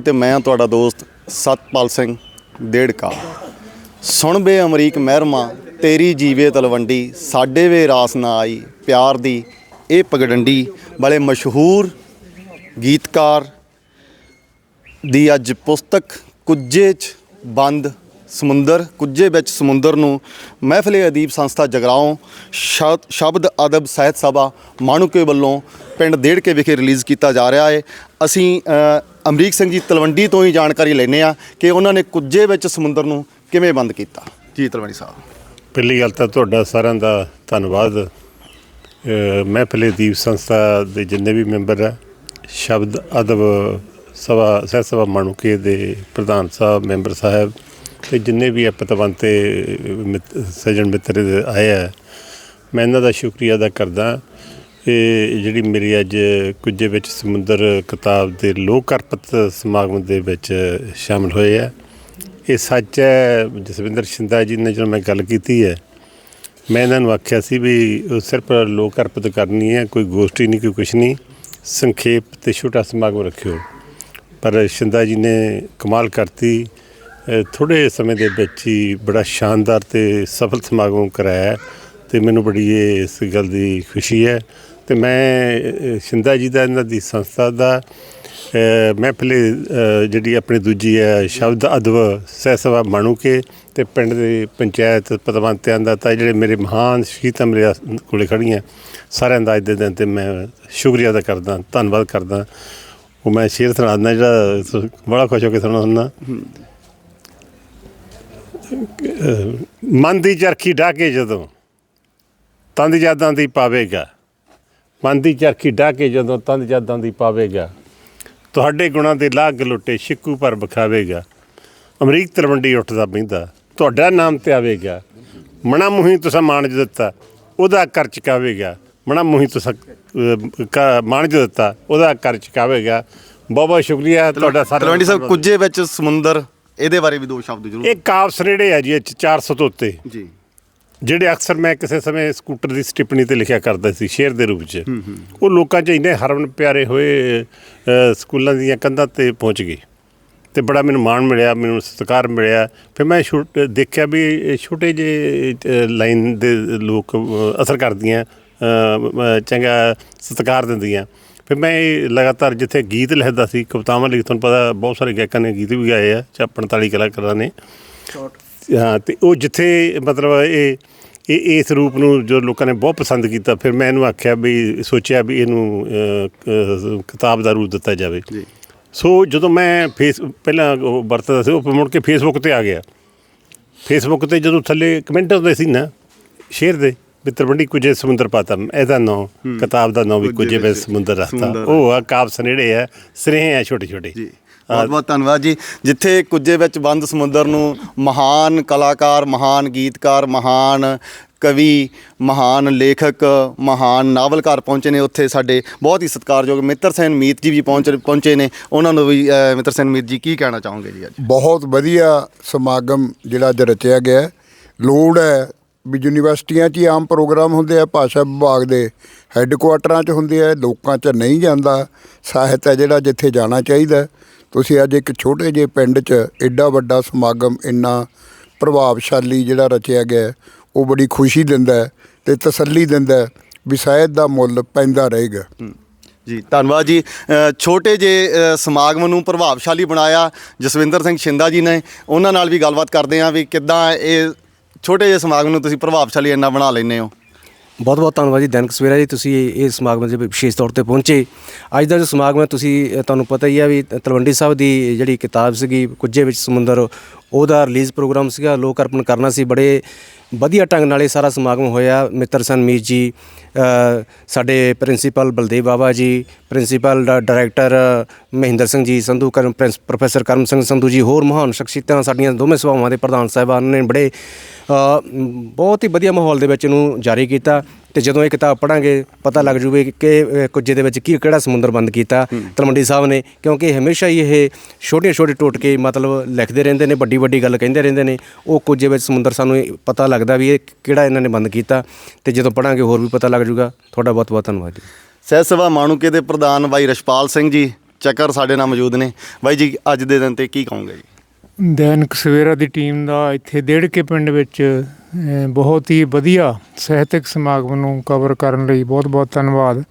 ਤੇ ਮੈਂ ਤੁਹਾਡਾ ਦੋਸਤ ਸਤਪਾਲ ਸਿੰਘ ਡੇੜਕਾ ਸੁਣ ਬੇ ਅਮਰੀਕ ਮਹਿਰਮਾ, ਤੇਰੀ ਜੀਵੇ ਤਲਵੰਡੀ, ਸਾਡੇ ਵੇ ਰਾਸ ਨਾ ਆਈ ਪਿਆਰ ਦੀ, ਇਹ ਪਗਡੰਡੀ ਵਾਲੇ ਮਸ਼ਹੂਰ ਗੀਤਕਾਰ ਦੀ ਅੱਜ ਪੁਸਤਕ ਕੁੱਜੇ 'ਚ ਬੰਦ ਸਮੁੰਦਰ, ਕੁੱਜੇ ਵਿੱਚ ਸਮੁੰਦਰ ਨੂੰ ਮਹਿਫਲੇ ਅਦੀਬ ਸੰਸਥਾ ਜਗਰਾਓਂ ਸ਼ਬ- ਸ਼ਬਦ ਅਦਬ ਸਾਹਿਤ ਸਭਾ ਮਾਣੂਕੇ ਵੱਲੋਂ ਪਿੰਡ ਦੇੜਕੇ ਵਿਖੇ ਰਿਲੀਜ਼ ਕੀਤਾ ਜਾ ਰਿਹਾ ਹੈ। ਅਸੀਂ ਅਮਰੀਕ ਸਿੰਘ ਜੀ ਤਲਵੰਡੀ ਤੋਂ ਹੀ ਜਾਣਕਾਰੀ ਲੈਨੇ ਆ ਕਿ ਉਹਨਾਂ ਨੇ ਕੁੱਜੇ ਵਿੱਚ ਸਮੁੰਦਰ ਨੂੰ ਕਿਵੇਂ ਬੰਦ ਕੀਤਾ। ਜੀ ਤਲਵੰਡੀ ਸਾਹਿਬ। ਪਹਿਲੀ ਗੱਲ ਤਾਂ ਤੁਹਾਡਾ ਸਾਰਿਆਂ ਦਾ ਧੰਨਵਾਦ। ਮੈਂ ਮਹਿਫਲੇ ਦੀਪ ਸੰਸਥਾ ਦੇ ਜਿੰਨੇ ਵੀ ਮੈਂਬਰ ਹੈ ਸ਼ਬਦ, ਅਦਬ, ਸਭਾ ਸਾਹਿਤ ਸਭਾ ਮਾਣੂਕੇ ਦੇ ਪ੍ਰਧਾਨ ਸਾਹਿਬ, ਮੈਂਬਰ ਸਾਹਿਬ ਤੇ ਜਿੰਨੇ ਵੀ ਪਤਵੰਤੇ, ਮਿੱਤ- ਸੱਜਣ ਮਿੱਤਰ ਆਏ ਆ, ਮੈਂ ਇਹਨਾਂ ਦਾ ਸ਼ੁਕਰੀਆ ਅਦਾ ਕਰਦਾ। ਇਹ ਜਿਹੜੀ ਮੇਰੀ ਅੱਜ ਕੁੱਜੇ ਵਿੱਚ ਸਮੁੰਦਰ ਕਿਤਾਬ ਦੇ ਲੋਕ ਅਰਪਿਤ ਸਮਾਗਮ ਦੇ ਵਿੱਚ ਸ਼ਾਮਲ ਹੋਏ ਆ। ਇਹ ਸੱਚ ਹੈ, ਜਸਵਿੰਦਰ ਸ਼ਿੰਦਾ ਜੀ ਨੇ ਜਦੋਂ ਮੈਂ ਗੱਲ ਕੀਤੀ ਹੈ, ਮੈਂ ਇਹਨਾਂ ਨੂੰ ਆਖਿਆ ਸੀ ਵੀ ਉਹ ਸਿਰਫ ਲੋਕ ਅਰਪਿਤ ਕਰਨੀ ਹੈ, ਕੋਈ ਗੋਸ਼ਟੀ ਨਹੀਂ, ਕੋਈ ਕੁਛ ਨਹੀਂ, ਸੰਖੇਪ ਤੇ ਛੋਟਾ ਸਮਾਗਮ ਰੱਖਿਓ। ਪਰ ਸ਼ਿੰਦਾ ਜੀ ਨੇ ਕਮਾਲ ਕਰਤੀ। ਥੋੜੇ ਸਮੇਂ ਦੇ ਵਿੱਚ ਹੀ ਬੜਾ ਸ਼ਾਨਦਾਰ ਤੇ ਸਫਲ ਸਮਾਗਮ ਕਰਾਇਆ ਹੈ ਤੇ ਮੈਨੂੰ ਬੜੀ ਇਹ ਇਸ ਗੱਲ ਦੀ ਖੁਸ਼ੀ ਹੈ ਤੇ ਮੈਂ ਅ, ਸ਼ਿੰਦਾ ਜੀ ਦਾ ਇਹਨਾਂ ਦੀ ਸੰਸਥਾ ਦਾ ਮੈਂ ਪਹਿਲੇ ਜਿਹੜੀ ਆਪਣੀ ਦੂਜੀ ਹੈ ਸ਼ਬਦ ਅਦਬ ਸਹਿ ਸਭਾ ਮਾਣੂਕੇ ਤੇ ਪਿੰਡ ਦੇ ਪੰਚਾਇਤ ਪਤਵੰਤਿਆਂ ਦਾ ਤਾਂ ਜਿਹੜੇ ਮੇਰੇ ਮਹਾਨ ਸ਼ਹੀਦਾਂ ਮੇਰੇ ਕੋਲੇ ਖੜੀਆਂ ਸਾਰਿਆਂ ਦਾ ਅੱਜ ਦੇ ਦਿਨ ਤੇ ਮੈਂ ਸ਼ੁਕਰੀਆ ਅਦਾ ਕਰਦਾ ਧੰਨਵਾਦ ਕਰਦਾ। ਉਹ ਮੈਂ ਸ਼ੇਰ ਸੁਣਾਉਂਦਾ ਜਿਹੜਾ ਬੜਾ ਖੁਸ਼ ਹੋ ਕੇ ਸੁਣਾਉਂਦਾ ਮਨ ਦੀ ਚਰਖੀ ਢਾਕੇ ਜਦੋਂ ਤੰਦ ਯਾਦਾਂ ਦੀ ਪਾਵੇਗਾ। ਮਨ ਦੀ ਚਰਖੀ ਢਾਕੇ ਜਦੋਂ ਤੰਦ ਯਾਦਾਂ ਦੀ ਪਾਵੇਗਾ ਤੁਹਾਡੇ ਗੁਣਾਂ ਦੇ ਲਾਗ ਲੁੱਟੇ ਸ਼ਿੱਕੂ ਪਰ ਬਖਾਵੇਗਾ ਅਮਰੀਕ ਤਲਵੰਡੀ ਉੱਠਦਾ ਬਹਿੰਦਾ ਤੁਹਾਡਾ ਨਾਮ ਤੇ ਆਵੇਗਾ। ਮਣਾ ਮੁਹੀ ਤੁਸੀਂ ਮਾਣ ਜੋ ਦਿੱਤਾ ਉਹਦਾ ਕਰ ਚਕਾਵੇਗਾ। ਮਣਾ ਮੁਹੀ ਤੁਸੀਂ ਅਹ, ਕ- ਮਾਣ ਜੋ ਦਿੱਤਾ ਉਹਦਾ ਕਰ ਚਕਾਵੇਗਾ। ਬਹੁਤ ਬਹੁਤ ਸ਼ੁਕਰੀਆ ਤੁਹਾਡਾ ਸਾਰਾ ਤਲਵੰਡੀ ਸਾਹਿਬ ਕੁੱਜੇ ਵਿੱਚ ਸਮੁੰਦਰ ਇਹਦੇ ਬਾਰੇ ਵੀ ਦੋ ਸ਼ਬਦ ਜ਼ਰੂਰ। ਇਹ ਕਾਵ ਸਰੇੜੇ ਆ ਜੀ ਇਹ 'ਚ 400 ਤੋਂ ਉੱਤੇ ਜੀ। ਜਿਹੜੇ ਅਕਸਰ ਮੈਂ ਕਿਸੇ ਸਮੇਂ ਸਕੂਟਰ ਦੀ ਸਟਿਪਣੀ ਤੇ ਲਿਖਿਆ ਕਰਦਾ ਸੀ ਸ਼ੇਰ ਦੇ ਰੂਪ 'ਚ ਉਹ ਲੋਕਾਂ 'ਚ ਇੰਨੇ ਹਰਮਨ ਪਿਆਰੇ ਹੋਏ ਸਕੂਲਾਂ ਦੀਆਂ ਕੰਧਾਂ ਤੇ ਪਹੁੰਚ ਗਏ। ਤੇ ਬੜਾ ਮੈਨੂੰ ਮਾਣ ਮਿਲਿਆ ਮੈਨੂੰ ਸਤਿਕਾਰ ਮਿਲਿਆ। ਫਿਰ ਮੈਂ ਦੇਖਿਆ ਵੀ ਛੋਟੇ ਜਿਹੇ ਲਾਈਨ ਦੇ ਲੋਕ ਅਸਰ ਕਰਦੀਆਂ ਚੰਗਾ ਸਤਿਕਾਰ ਦਿੰਦੀਆਂ। ਫਿਰ ਮੈਂ ਲਗਾਤਾਰ ਜਿੱਥੇ ਗੀਤ ਲਿਖਦਾ ਸੀ ਕਵਿਤਾਵਾਂ ਲਿਖ ਤੁਹਾਨੂੰ ਪਤਾ ਬਹੁਤ ਸਾਰੇ ਗਾਇਕਾਂ ਨੇ ਗੀਤ ਵੀ ਗਾਏ ਆ ਚਾ 45 ਕਲਾਕਾਰਾਂ ਨੇ। ਹਾਂ ਤੇ ਉਹ ਜਿੱਥੇ ਮਤਲਬ ਇਹ ਇਹ ਇਸ ਰੂਪ ਨੂੰ ਜੋ ਲੋਕਾਂ ਨੇ ਬਹੁਤ ਪਸੰਦ ਕੀਤਾ ਫਿਰ ਮੈਂ ਇਹਨੂੰ ਆਖਿਆ ਵੀ ਸੋਚਿਆ ਵੀ ਇਹਨੂੰ ਕਿਤਾਬ ਦਾ ਰੂਪ ਦਿੱਤਾ ਜਾਵੇ। ਜੀ। ਸੋ ਜਦੋਂ ਮੈਂ ਫੇਸ ਪਹਿਲਾਂ ਉਹ ਵਰਤਦਾ ਸੀ ਉਹ ਮੁੜ ਕੇ ਫੇਸਬੁੱਕ ਤੇ ਆ ਗਿਆ। ਫੇਸਬੁੱਕ ਤੇ ਜਦੋਂ ਥੱਲੇ ਕਮੈਂਟ ਹੁੰਦੇ ਸੀ ਨਾ ਸ਼ੇਰ ਦੇ ਵੀ ਤਲਵੰਡੀ ਕੁਝੇ ਸਮੁੰਦਰ ਪਾਤਮ ਇਹਦਾ ਨਾਂ ਕਿਤਾਬ ਦਾ ਨਾਂ ਵੀ ਕੁੱਜੇ ਕੁਝੇ ਵਿੱਚ ਸਮੁੰਦਰ ਰਸਤਾ ਉਹ ਆ ਕਾਬ ਸਨੇੜੇ ਆ ਸਨੇਹ ਆ ਛੋਟੇ ਛੋਟੇ। ਜੀ। ਬਹੁਤ ਬਹੁਤ ਧੰਨਵਾਦ ਜੀ। ਜਿੱਥੇ ਕੁੱਜੇ ਵਿੱਚ ਬੰਦ ਸਮੁੰਦਰ ਨੂੰ ਮਹਾਨ ਕਲਾਕਾਰ ਮਹਾਨ ਗੀਤਕਾਰ ਮਹਾਨ ਕਵੀ ਮਹਾਨ ਲੇਖਕ ਮਹਾਨ ਨਾਵਲਕਾਰ ਪਹੁੰਚੇ ਨੇ ਉੱਥੇ ਸਾਡੇ। ਬਹੁਤ ਹੀ ਸਤਿਕਾਰਯੋਗ ਮਿੱਤਰ ਸੈਨ ਮੀਤ ਜੀ ਵੀ ਪਹੁੰਚ ਪਹੁੰਚੇ ਨੇ। ਉਹਨਾਂ ਨੂੰ ਵੀ ਮਿੱਤਰ ਸੈਨ ਮੀਤ ਜੀ ਕੀ ਕਹਿਣਾ ਚਾਹੋਗੇ ਜੀ ਅੱਜ? ਬਹੁਤ ਵਧੀਆ ਸਮਾਗਮ ਜਿਹੜਾ ਅੱਜ ਰਚਿਆ ਗਿਆ। ਲੋੜ ਹੈ ਵੀ ਯੂਨੀਵਰਸਿਟੀਆਂ 'ਚ ਹੀ ਆਮ ਪ੍ਰੋਗਰਾਮ ਹੁੰਦੇ ਆ, ਭਾਸ਼ਾ ਵਿਭਾਗ ਦੇ ਹੈੱਡਕੁਆਟਰਾਂ 'ਚ ਹੁੰਦੇ ਆ, ਲੋਕਾਂ 'ਚ ਨਹੀਂ ਜਾਂਦਾ। ਸਾਹਿਤ ਹੈ ਜਿਹੜਾ ਜਿੱਥੇ ਜਾਣਾ ਚਾਹੀਦਾ। ਤੁਸੀਂ ਅੱਜ ਇੱਕ ਛੋਟੇ ਜਿਹੇ ਪਿੰਡ 'ਚ ਐਡਾ ਵੱਡਾ ਸਮਾਗਮ, ਇੰਨਾ ਪ੍ਰਭਾਵਸ਼ਾਲੀ ਜਿਹੜਾ ਰਚਿਆ ਗਿਆ, ਉਹ ਬੜੀ ਖੁਸ਼ੀ ਦਿੰਦਾ ਹੈ ਤੇ ਤਸੱਲੀ ਦਿੰਦਾ ਵੀ ਸਾਹਿਤ ਦਾ ਮੁੱਲ ਪੈਂਦਾ ਰਹੇਗਾ। ਜੀ, ਧੰਨਵਾਦ ਜੀ। ਛੋਟੇ ਜੇ ਸਮਾਗਮ ਨੂੰ ਪ੍ਰਭਾਵਸ਼ਾਲੀ ਬਣਾਇਆ ਜਸਵਿੰਦਰ ਸਿੰਘ ਸ਼ਿੰਦਾ ਜੀ ਨੇ। ਉਹਨਾਂ ਨਾਲ ਵੀ ਗੱਲਬਾਤ ਕਰਦੇ ਹਾਂ ਵੀ ਕਿੱਦਾਂ ਇਹ ਛੋਟੇ ਜਿਹੇ ਸਮਾਗਮ ਨੂੰ ਤੁਸੀਂ ਪ੍ਰਭਾਵਸ਼ਾਲੀ ਇੰਨਾ ਬਣਾ ਲੈਂਦੇ ਹੋ। ਬਹੁਤ ਬਹੁਤ ਧੰਨਵਾਦ ਜੀ, ਦੈਨਿਕ ਸਵੇਰਾ ਜੀ, ਤੁਸੀਂ ਇਹ ਸਮਾਗਮ ਦੇ ਵਿਸ਼ੇਸ਼ ਤੌਰ ਤੇ ਪਹੁੰਚੇ। ਅੱਜ ਦਾ ਜੋ ਸਮਾਗਮ ਹੈ, ਤੁਸੀਂ ਤੁਹਾਨੂੰ ਪਤਾ ਹੀ ਆ ਵੀ ਤਲਵੰਡੀ ਸਾਹਿਬ ਦੀ ਜਿਹੜੀ ਕਿਤਾਬ ਸੀਗੀ, ਕੁੱਜੇ ਵਿੱਚ ਸਮੁੰਦਰ, ਉਹਦਾ ਰਿਲੀਜ਼ ਪ੍ਰੋਗਰਾਮ ਸੀਗਾ, ਲੋਕ ਅਰਪਣ ਕਰਨਾ ਸੀ, ਬੜੇ ਵਧੀਆ ਢੰਗ ਨਾਲ ਇਹ ਸਾਰਾ ਸਮਾਗਮ ਹੋਇਆ। ਮਿੱਤਰ ਸਨ ਮੀਤ ਜੀ ਸਾਡੇ principal Baldev Baba ji principal director Mahinder Singh ji Sandhu Karam professor Karam Singh Sandhu ji ਹੋਰ ਮਹਾਨ ਸ਼ਖਸੀਅਤਾਂ ਸਾਡੀਆਂ ਦੋਵੇਂ ਸਭਾਵਾਂ ਦੇ ਪ੍ਰਧਾਨ ਸਾਹਿਬਾਨ ਨੇ ਬੜੇ ਬਹੁਤ ਹੀ ਵਧੀਆ ਮਾਹੌਲ ਦੇ ਵਿੱਚ ਇਹਨੂੰ ਜਾਰੀ ਕੀਤਾ ਤੇ ਜਦੋਂ ਇਹ ਕਿਤਾਬ ਪੜਾਂਗੇ ਪਤਾ ਲੱਗ ਜੂਵੇ ਕਿ ਕਿ ਕੁੱਜੇ ਦੇ ਵਿੱਚ ਕੀ ਕਿਹੜਾ ਸਮੁੰਦਰ ਬੰਦ ਕੀਤਾ ਤਲਵੰਡੀ ਸਾਹਿਬ ਨੇ ਕਿਉਂਕਿ ਹਮੇਸ਼ਾ ਹੀ ਇਹ ਛੋਟੇ ਛੋਟੇ ਟੋਟਕੇ ਮਤਲਬ ਲਿਖਦੇ ਰਹਿੰਦੇ ਨੇ ਵੱਡੀ ਵੱਡੀ ਗੱਲ ਕਹਿੰਦੇ ਰਹਿੰਦੇ ਨੇ ਉਹ ਕੁੱਜੇ ਵਿੱਚ ਸਮੁੰਦਰ ਸਾਨੂੰ ਪਤਾ ਲੱਗਦਾ ਵੀ ਇਹ ਕਿਹੜਾ ਇਹਨਾਂ ਨੇ ਬੰਦ ਕੀਤਾ ਤੇ ਜਦੋਂ ਪੜਾਂਗੇ ਹੋਰ ਵੀ ਪਤਾ ਲੱਗ ਜੂਗਾ ਤੁਹਾਡਾ ਬਹੁਤ ਬਹੁਤ ਧੰਨਵਾਦ ਜੀ। ਸਹਿਤ ਸਭਾ ਮਾਣੂਕੇ ਦੇ ਪ੍ਰਧਾਨ ਬਾਈ ਰਸ਼ਪਾਲ ਸਿੰਘ ਜੀ ਚੱਕਰ ਸਾਡੇ ਨਾਲ ਮੌਜੂਦ ਨੇ। ਬਾਈ ਜੀ ਅੱਜ ਦੇ ਦਿਨ ਤੇ ਕੀ ਕਹੋਗੇ ਜੀ? ਦੈਨਿਕ ਸਵੇਰਾ ਦੀ ਟੀਮ ਦਾ ਇੱਥੇ ਡੇੜਕੇ ਪਿੰਡ ਵਿੱਚ ਬਹੁਤ ਹੀ ਵਧੀਆ ਸਾਹਿਤਕ ਸਮਾਗਮ ਨੂੰ ਕਵਰ ਕਰਨ ਲਈ ਬਹੁਤ-ਬਹੁਤ ਧੰਨਵਾਦ।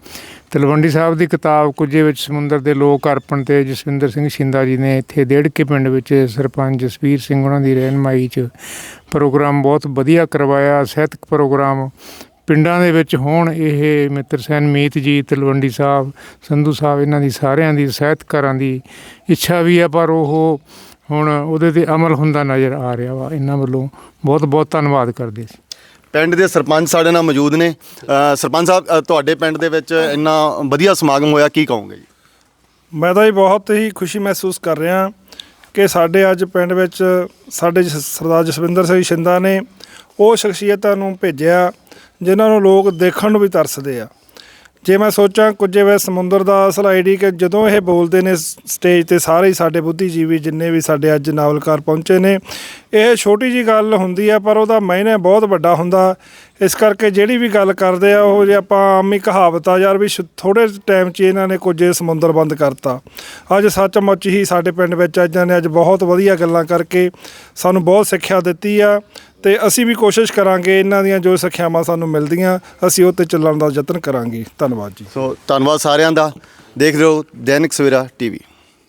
ਤਲਵੰਡੀ ਸਾਹਿਬ ਦੀ ਕਿਤਾਬ ਕੁਝੇ ਵਿੱਚ ਸਮੁੰਦਰ ਦੇ ਲੋਕ ਅਰਪਣ ਤੇ ਜਸਵਿੰਦਰ ਸਿੰਘ ਸ਼ਿੰਦਾ ਜੀ ਨੇ ਇੱਥੇ ਡੇੜਕੇ ਪਿੰਡ ਵਿੱਚ ਸਰਪੰਚ ਜਸਵੀਰ ਸਿੰਘ ਉਹਨਾਂ ਦੀ ਰਹਿਨਮਾਈ 'ਚ ਪ੍ਰੋਗਰਾਮ ਬਹੁਤ ਵਧੀਆ ਕਰਵਾਇਆ, ਸਾਹਿਤਕ ਪ੍ਰੋਗਰਾਮ। ਪਿੰਡਾਂ ਦੇ ਵਿੱਚ ਹੋਣ ਇਹ ਮਿੱਤਰ ਸੈਨ ਮੀਤ ਜੀ, ਤਲਵੰਡੀ ਸਾਹਿਬ, ਸੰਧੂ ਸਾਹਿਬ, ਇਹਨਾਂ ਦੀ ਸਾਰਿਆਂ ਦੀ, ਸਾਹਿਤਕਾਰਾਂ ਦੀ ਇੱਛਾ ਵੀ ਹੈ ਪਰ ਉਹ ਹੁਣ ਉਹਦੇ ਤੇ ਅਮਲ ਹੁੰਦਾ ਨਜ਼ਰ ਆ ਰਿਹਾ ਵਾ। ਇਹਨਾਂ ਵੱਲੋਂ ਬਹੁਤ ਬਹੁਤ ਧੰਨਵਾਦ ਕਰਦੇ ਸੀ। ਪਿੰਡ ਦੇ ਸਰਪੰਚ ਸਾਡੇ ਨਾਲ ਮੌਜੂਦ ਨੇ। ਅ, ਸਰਪੰਚ ਸਾਹਿਬ ਅ, ਤੁਹਾਡੇ ਪਿੰਡ ਦੇ ਵਿੱਚ ਇੰਨਾ ਵਧੀਆ ਸਮਾਗਮ ਹੋਇਆ ਕੀ ਕਹੋਗੇ ਜੀ? ਮੈਂ ਤਾਂ ਜੀ ਬਹੁਤ ਹੀ ਖੁਸ਼ੀ ਮਹਿਸੂਸ ਕਰ ਰਿਹਾ ਕਿ ਸਾਡੇ ਅੱਜ ਪਿੰਡ ਵਿੱਚ ਸਾਡੇ ਜ- ਸਰਦਾਰ ਜਸਵਿੰਦਰ ਸਿੰਘ ਸ਼ਿੰਦਾ ਨੇ ਉਹ ਸ਼ਖਸੀਅਤਾਂ ਨੂੰ ਭੇਜਿਆ ਜਿਨ੍ਹਾਂ ਨੂੰ ਲੋਕ ਦੇਖਣ ਨੂੰ ਵੀ ਤਰਸਦੇ ਆ। ਜੇ ਮੈਂ ਸੋਚਾਂ ਕੁਝ ਵੇ ਸਮੁੰਦਰ ਦਾ ਅਸਲ ਆਈਡੀ ਕਿ ਜਦੋਂ ਇਹ ਬੋਲਦੇ ਨੇ ਸਟੇਜ ਤੇ ਸਾਰੇ ਹੀ ਸਾਡੇ ਬੁੱਧੀਜੀਵੀ ਜਿੰਨੇ ਵੀ ਸਾਡੇ ਅੱਜ ਨਾਵਲਕਾਰ ਪਹੁੰਚੇ ਨੇ, ਇਹ ਛੋਟੀ ਜੀ ਗੱਲ ਹੁੰਦੀ ਆ, ਪਰ ਉਹਦਾ ਮਾਇਨੇ ਬਹੁਤ ਵੱਡਾ ਹੁੰਦਾ। ਇਸ ਕਰਕੇ ਜਿਹੜੀ ਵੀ ਗੱਲ ਕਰਦੇ ਆ, ਉਹ ਜੇ ਆਪਾਂ ਆਮ ਹੀ ਕਹਾਵਤ ਆ, ਯਾਰ ਵੀ ਥੋੜੇ ਟਾਈਮ 'ਚ ਇਹਨਾਂ ਨੇ ਕੁਝ ਸਮੁੰਦਰ ਬੰਦ ਕਰਤਾ। ਅੱਜ ਸੱਚਮੁੱਚ ਹੀ ਸਾਡੇ ਪਿੰਡ ਵਿੱਚ ਅੱਜ ਨੇ ਅੱਜ ਬਹੁਤ ਵਧੀਆ ਗੱਲਾਂ ਕਰਕੇ ਸਾਨੂੰ ਬਹੁਤ ਸਿੱਖਿਆ ਦਿੱਤੀ ਆ। ਤੇ ਅਸੀਂ ਵੀ ਕੋਸ਼ਿਸ਼ ਕਰਾਂਗੇ, ਇਹਨਾਂ ਦੀਆਂ ਜੋ ਸਿੱਖਿਆਵਾਂ ਸਾਨੂੰ ਮਿਲਦੀਆਂ, ਅਸੀਂ ਉਹ ਤੇ ਚੱਲਣ ਦਾ ਯਤਨ ਕਰਾਂਗੇ। ਧੰਨਵਾਦ ਜੀ। ਸੋ ਧੰਨਵਾਦ ਸਾਰਿਆਂ ਦਾ। ਦੇਖ ਰਹੇ ਹੋ ਦੈਨਿਕ ਸਵੇਰਾ ਟੀਵੀ।